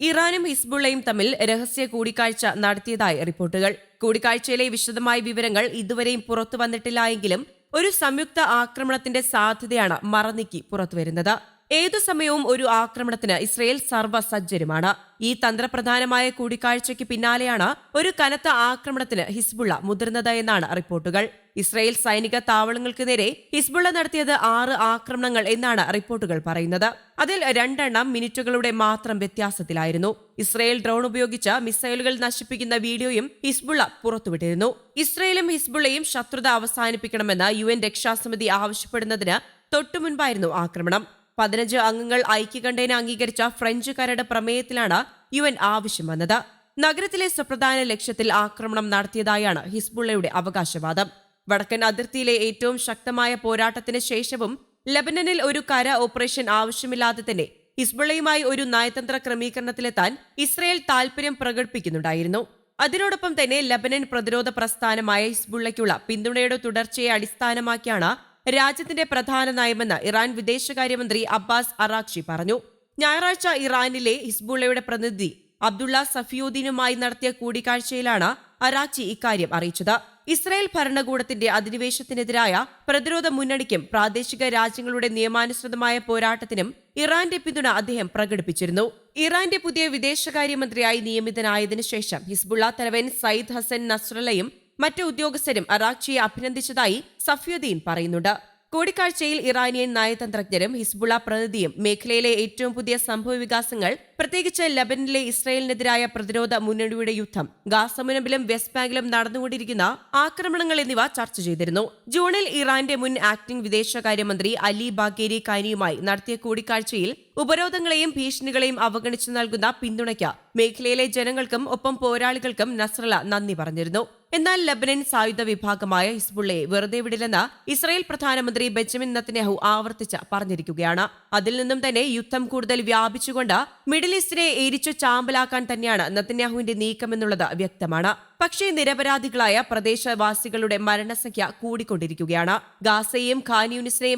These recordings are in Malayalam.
ഇറാനും ഹിസ്ബുള്ളയും തമ്മിൽ രഹസ്യ കൂടിക്കാഴ്ച നടത്തിയതായി റിപ്പോർട്ടുകൾ. കൂടിക്കാഴ്ചയിലെ വിശദമായ വിവരങ്ങൾ ഇതുവരെയും പുറത്തു വന്നിട്ടില്ല എങ്കിലും ഒരു സംയുക്ത ആക്രമണത്തിന്റെ സാധ്യതയാണ് മറനീക്കി പുറത്തുവരുന്നത്. ഏതു സമയവും ഒരു ആക്രമണത്തിന് ഇസ്രയേൽ സർവസജ്ജരുമാണ്. ഈ തന്ത്രപ്രധാനമായ കൂടിക്കാഴ്ചയ്ക്ക് പിന്നാലെയാണ് ഒരു കനത്ത ആക്രമണത്തിന് ഹിസ്ബുള്ള മുതിർന്നത് എന്നാണ് റിപ്പോർട്ടുകൾ. ഇസ്രയേൽ സൈനിക താവളങ്ങൾക്ക് നേരെ ഹിസ്ബുള്ള നടത്തിയത് ആറ് ആക്രമണങ്ങൾ എന്നാണ് റിപ്പോർട്ടുകൾ പറയുന്നത്. അതിൽ രണ്ടെണ്ണം മിനിറ്റുകളുടെ മാത്രം വ്യത്യാസത്തിലായിരുന്നു. ഇസ്രയേൽ ഡ്രോൺ ഉപയോഗിച്ച് മിസൈലുകൾ നശിപ്പിക്കുന്ന വീഡിയോയും ഹിസ്ബുള്ള പുറത്തുവിട്ടിരുന്നു. ഇസ്രയേലും ഹിസ്ബുള്ളയും ശത്രുത അവസാനിപ്പിക്കണമെന്ന് യു എൻ രക്ഷാസമിതി ആവശ്യപ്പെടുന്നതിന് തൊട്ടുമുൻപായിരുന്നു ആക്രമണം. പതിനഞ്ച് അംഗങ്ങൾ ഐക്യകണ്ഠേന അംഗീകരിച്ച ഫ്രഞ്ച് കരട് പ്രമേയത്തിലാണ് യു എൻ ആവശ്യം വന്നത്. നഗരത്തിലെ സുപ്രധാന ലക്ഷ്യത്തിൽ ആക്രമണം നടത്തിയതായാണ് ഹിസ്ബുള്ളയുടെ അവകാശവാദം. വടക്കൻ അതിർത്തിയിലെ ഏറ്റവും ശക്തമായ പോരാട്ടത്തിന് ശേഷവും ലബനനിൽ ഒരു കര ഓപ്പറേഷൻ ആവശ്യമില്ലാതെ തന്നെ ഹിസ്ബുള്ളയുമായി ഒരു നയതന്ത്ര ക്രമീകരണത്തിലെത്താൻ ഇസ്രയേൽ താൽപര്യം പ്രകടിപ്പിക്കുന്നുണ്ടായിരുന്നു. അതിനോടൊപ്പം തന്നെ ലബനൻ പ്രതിരോധ പ്രസ്ഥാനമായ ഹിസ്ബുള്ളയ്ക്കുള്ള പിന്തുണയുടെ തുടർച്ചയെ അടിസ്ഥാനമാക്കിയാണ് രാജ്യത്തിന്റെ പ്രധാന നയമെന്ന് ഇറാൻ വിദേശകാര്യമന്ത്രി അബ്ബാസ് അറാഖ്ഷി പറഞ്ഞു. ഞായറാഴ്ച ഇറാനിലെ ഹിസ്ബുള്ളയുടെ പ്രതിനിധി അബ്ദുള്ള സഫിയുദ്ദീനുമായി നടത്തിയ കൂടിക്കാഴ്ചയിലാണ് അറാഖ്ചി ഇക്കാര്യം അറിയിച്ചത്. ഇസ്രായേൽ ഭരണകൂടത്തിന്റെ അധിനിവേശത്തിനെതിരായ പ്രതിരോധ മുന്നണിക്കും പ്രാദേശിക രാജ്യങ്ങളുടെ നിയമാനുസൃതമായ പോരാട്ടത്തിനും ഇറാന്റെ പിന്തുണ അദ്ദേഹം പ്രകടിപ്പിച്ചിരുന്നു. ഇറാന്റെ പുതിയ വിദേശകാര്യമന്ത്രിയായി നിയമിതനായതിനു ശേഷം ഹിസ്ബുള്ള തലവൻ സയ്യിദ് ഹസൻ നസ്രലയും മറ്റ് ഉദ്യോഗസ്ഥരും അറാഖ്ചിയെ അഭിനന്ദിച്ചതായി സഫ്യുദ്ദീൻ പറയുന്നുണ്ട്. കൂടിക്കാഴ്ചയിൽ ഇറാനിയൻ നയതന്ത്രജ്ഞരും ഹിസ്ബുള്ള പ്രതിനിധിയും മേഖലയിലെ ഏറ്റവും പുതിയ സംഭവ വികാസങ്ങൾ പ്രത്യേകിച്ച് ലബനിലെ ഇസ്രായേലിനെതിരായ പ്രതിരോധ മുന്നണിയുടെ യുദ്ധം ഗാസമുനമ്പിലും വെസ്റ്റ് ബാങ്കിലും നടന്നുകൊണ്ടിരിക്കുന്ന ആക്രമണങ്ങൾ എന്നിവ ചർച്ച ചെയ്തിരുന്നു. ജൂണിൽ ഇറാന്റെ മുൻ ആക്ടിംഗ് വിദേശകാര്യമന്ത്രി അലി ബാഗേരി കാനിയുമായി നടത്തിയ കൂടിക്കാഴ്ചയിൽ ഉപരോധങ്ങളെയും ഭീഷണികളെയും അവഗണിച്ചു നൽകുന്ന പിന്തുണയ്ക്ക് മേഖലയിലെ ജനങ്ങൾക്കും ഒപ്പം പോരാളികൾക്കും നസ്രല നന്ദി പറഞ്ഞിരുന്നു. എന്നാൽ ലബനൻ സായുധ വിഭാഗമായ ഹിസ്ബുള്ളയെ വെറുതെ വിടില്ലെന്ന് ഇസ്രായേൽ പ്രധാനമന്ത്രി ബെഞ്ചമിൻ നത്തനെഹു ആവർത്തിച്ച് പറഞ്ഞിരിക്കുകയാണ്. അതിൽ നിന്നും തന്നെ യുദ്ധം കൂടുതൽ വ്യാപിച്ചുകൊണ്ട് മിഡിൽ ഈസ്റ്റിനെ എരിച്ചു ചാമ്പലാക്കാൻ തന്നെയാണ് നത്തന്യാഹുവിന്റെ നീക്കമെന്നുള്ളത് വ്യക്തമാണ്. പക്ഷേ നിരപരാധികളായ പ്രദേശവാസികളുടെ മരണസംഖ്യ കൂടിക്കൊണ്ടിരിക്കുകയാണ്. ഗാസയെയും ഖാൻ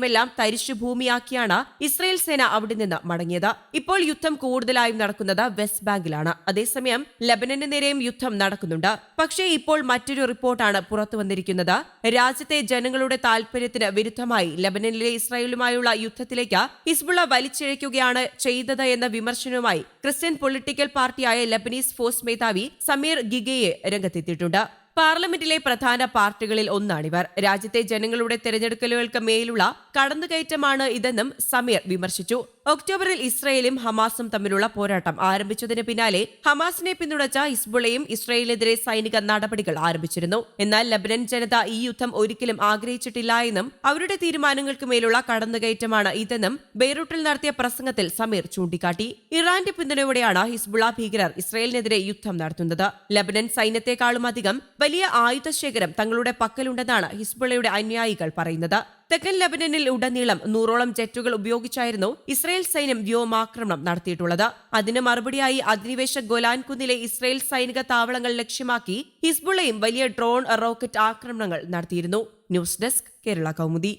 എല്ലാം തരിശുഭൂമിയാക്കിയാണ് ഇസ്രയേൽ സേന അവിടെ നിന്ന് മടങ്ങിയത്. ഇപ്പോൾ യുദ്ധം കൂടുതലായും നടക്കുന്നത് വെസ്റ്റ് ബാങ്കിലാണ്. അതേസമയം ലബനന് നേരെയും യുദ്ധം നടക്കുന്നുണ്ട്. പക്ഷേ ഇപ്പോൾ മറ്റൊരു റിപ്പോർട്ടാണ് പുറത്തു വന്നിരിക്കുന്നത്. രാജ്യത്തെ ജനങ്ങളുടെ താൽപര്യത്തിന് വിരുദ്ധമായി ലബനനിലെ ഇസ്രായേലുമായുള്ള യുദ്ധത്തിലേക്ക് ഹിസ്ബുള്ള വലിച്ചിഴയ്ക്കുകയാണ് ചെയ്തത് എന്ന വിമർശനവുമായി ക്രിസ്ത്യൻ പൊളിറ്റിക്കൽ പാർട്ടിയായ ലബനീസ് ഫോഴ്സ് മേധാവി സമീർ ഗിഗയെ രംഗത്തെത്തിയിട്ടുണ്ട് പാർലമെന്റിലെ പ്രധാന പാർട്ടികളിൽ ഒന്നാണിവർ രാജ്യത്തെ ജനങ്ങളുടെ തെരഞ്ഞെടുക്കലുകൾക്ക് മേലുള്ള കടന്നുകയറ്റമാണ് ഇതെന്നും സമീർ വിമർശിച്ചു. ഒക്ടോബറിൽ ഇസ്രയേലും ഹമാസും തമ്മിലുള്ള പോരാട്ടം ആരംഭിച്ചതിന് പിന്നാലെ ഹമാസിനെ പിന്തുണച്ച ഹിസ്ബുളയും ഇസ്രയേലിനെതിരെ സൈനിക നടപടികൾ ആരംഭിച്ചിരുന്നു. എന്നാൽ ലബനൻ ജനത ഈ യുദ്ധം ഒരിക്കലും ആഗ്രഹിച്ചിട്ടില്ല എന്നും അവരുടെ തീരുമാനങ്ങൾക്ക് മേലുള്ള കടന്നുകയറ്റമാണ് ഇതെന്നും ബെയ്റൂട്ടിൽ നടത്തിയ പ്രസംഗത്തിൽ സമീർ ചൂണ്ടിക്കാട്ടി. ഇറാന്റെ പിന്തുണയോടെയാണ് ഹിസ്ബുള ഭീകരർ ഇസ്രയേലിനെതിരെ യുദ്ധം നടത്തുന്നത്. ലബനൻ സൈന്യത്തെക്കാളും അധികം വലിയ ആയുധശേഖരം തങ്ങളുടെ പക്കലുണ്ടെന്നാണ് ഹിസ്ബുള്ളയുടെ അനുയായികൾ പറയുന്നത്. തെക്കൻ ലബനനിൽ ഉടനീളം നൂറോളം ജെറ്റുകൾ ഉപയോഗിച്ചായിരുന്നു ഇസ്രയേൽ സൈന്യം വ്യോമാക്രമണം നടത്തിയിട്ടുള്ളത്. അതിന് മറുപടിയായി അധിനിവേശ ഗോലാൻ കുന്നിലെ ഇസ്രയേൽ സൈനിക താവളങ്ങൾ ലക്ഷ്യമാക്കി ഹിസ്ബുള്ളയും വലിയ ഡ്രോൺ റോക്കറ്റ് ആക്രമണങ്ങൾ നടത്തിയിരുന്നു. News desk Kerala Kaumudi.